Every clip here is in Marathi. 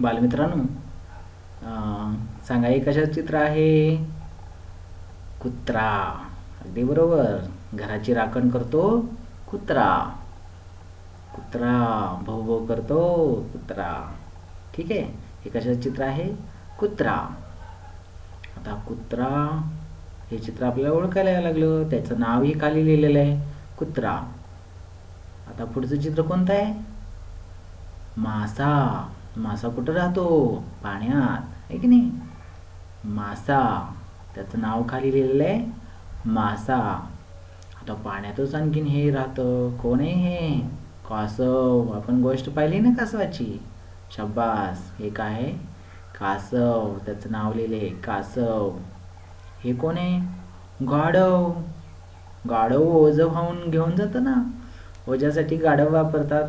बालमित्रांनो सांगा हे कशाचं चित्र आहे? कुत्रा. अगदी बरोबर. घराची राखण करतो कुत्रा. कुत्रा भो करतो कुत्रा. ठीक आहे? हे कशाचं चित्र आहे? कुत्रा. आता कुत्रा हे चित्र आपल्याला ओळखायला यायला लागलं. त्याचं नावही खाली लिहिलेलं आहे. कुत्रा. आता पुढचं चित्र कोणतं आहे? मासा. मासा कुठं राहतो? पाण्यात. आहे की नाही? मासा. त्याचं नाव खाली लिहिलेलं आहे. मासा. आता पाण्यातच आणखीन हे राहतं. कोण आहे हे? कासव. आपण गोष्ट पाहिली ना कासवाची? शब्बास हे काय आहे? कासव. त्याचं नाव लिहिले कासव. हे कोण आहे? गाढव. गाढव ओझं वाहून घेऊन जातं ना. ओझ्यासाठी गाढव वापरतात.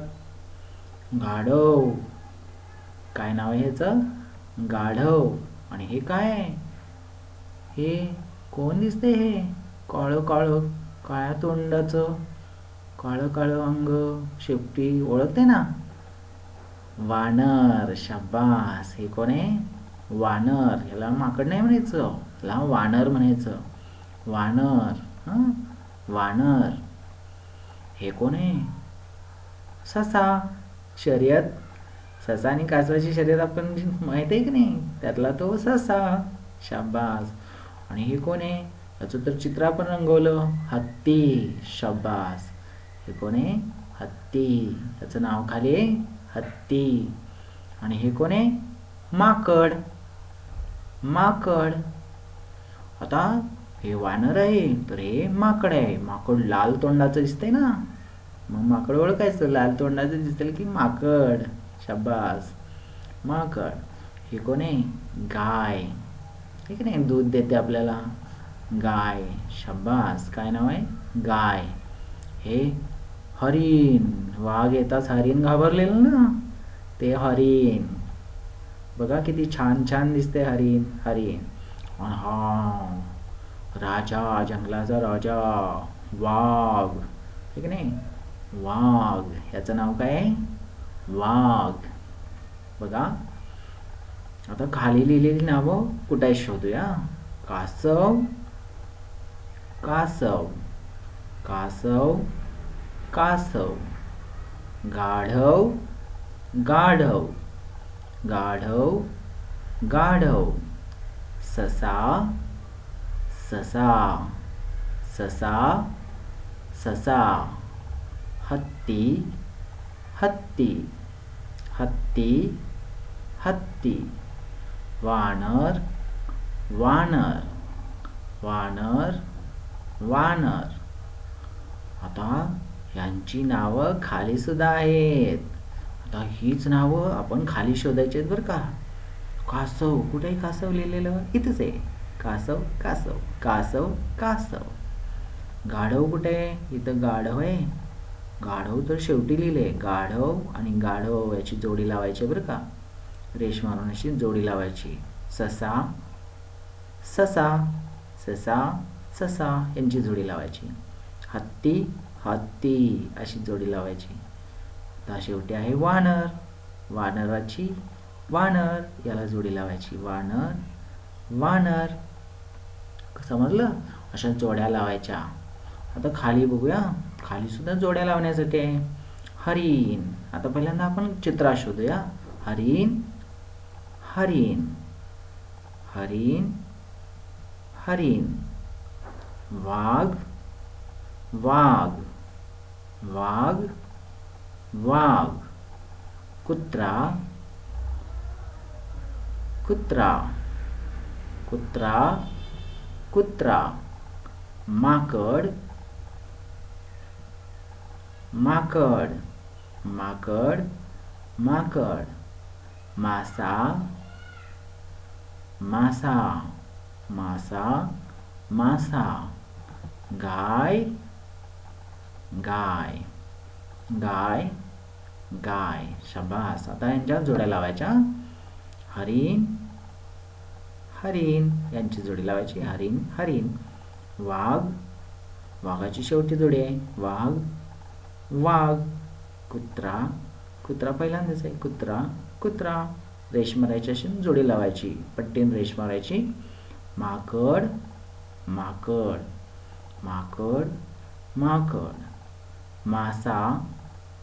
गाढव. काय नाव आहे ह्याचं? गाढव. आणि हे काय? आहे हे कोण दिसते हे? काळं काळं काळ्या तोंडाचं. काळं काळं अंग. शेपटी ओळखते ना? वानर. शाबास. हे कोण आहे? वानर. याला माकड नाही म्हणायचं. याला वानर म्हणायचं. वानर. हं? वानर. हे कोण आहे? ससा. शर्यत ससा आणि कासवाची शर्यत आपण जी माहिती आहे की नाही? त्यातला तो ससा शाबास. आणि हे कोण आहे? याचं तर चित्र आपण रंगवलं. हत्ती शाबास. हे कोण आहे? हत्ती. त्याचं नाव खाली आहे हत्ती. आणि हे कोण आहे? माकड. माकड. आता हे वानर आहे तर हे माकड आहे. माकड लाल तोंडाचं दिसतंय ना? मग माकड ओळखायचं. लाल तोंडाचं दिसेल की माकड. शाबास. माकड हे कोण आहे? गाय. ठीक नाही? दूध देते आपल्याला. गाय. शब्बास काय नाव आहे? गाय. हे हरिण. वाघ येताच हरिण घाबरलेलं ना? ते हरिण. बघा किती छान छान दिसते हरिण हरिण. हा राजा जंगलाचा राजा. वाघ. ठीक नाही? वाघ. याचं नाव काय आहे? वाघ. बघा. आता खाली लिहिलेली नावं कुठे शोधूया? कासव. कासव. कासव. कासव. गाढव. गाढव. गाढव. गाढव. ससा. ससा. ससा. ससा. हत्ती. हत्ती हत्ती हत्ती वानर वानर वानर वानर. आता यांची नावं खाली सुद्धा आहेत. आता हीच नावं आपण खाली शोधायची आहेत बरं का. कासव कुठे आहे कासव लिहिलेलं? इथंच आहे. कासव कासव कासव कासव. गाढव कुठे इथं गाढव आहे. गाढव तर शेवटी लिहिले. गाढव आणि गाढव याची जोडी लावायची बरं का? रेश मारून अशी जोडी लावायची. ससा ससा ससा ससा यांची जोडी लावायची. हत्ती हत्ती अशी जोडी लावायची. आता शेवटी आहे वानर. वानराची वानर याला जोडी लावायची. वानर वानर. समजलं? अशा जोड्या लावायच्या. आता खाली बघूया. खाली सुद्धा जोड्या लावण्यासाठी आहे. हरिण. आता पहिल्यांदा आपण चित्रा शोधूया. हरिण हरिण हरिण हरिण. वाघ वाघ वाघ वाघ. कुत्रा कुत्रा कुत्रा कुत्रा. माकड माकड माकड माकड मासा मासा मासा मासा गाय गाय गाय गाय शबास. आता यांच्या जोड्या लावायच्या. हरिण हरिण. यांची जोडी लावायची. हरिण हरिण. वाघ वाघाची शेवटी जोडी आहे. वाघ वाघ कुत्रा कुत्रा पहिल्यांदाच आहे. कुत्रा कुत्रा. रेश मारायची अशी जोडी लावायची. पट्टीन रेश मारायची. माकड माकड माकड माकड. मासा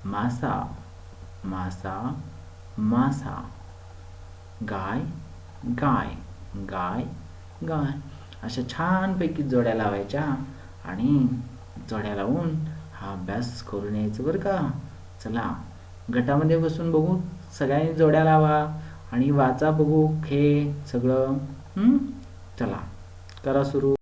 मासा मासा मासा. गाय गाय गाय गाय. अशा छानपैकी जोड्या लावायच्या आणि जोड्या लावून हा अभ्यास करून यायचं बरं का? चला गटामध्ये बसून बघू सगळ्यांनी जोड्या लावा आणि वाचा बघू हे सगळं. चला करा सुरू.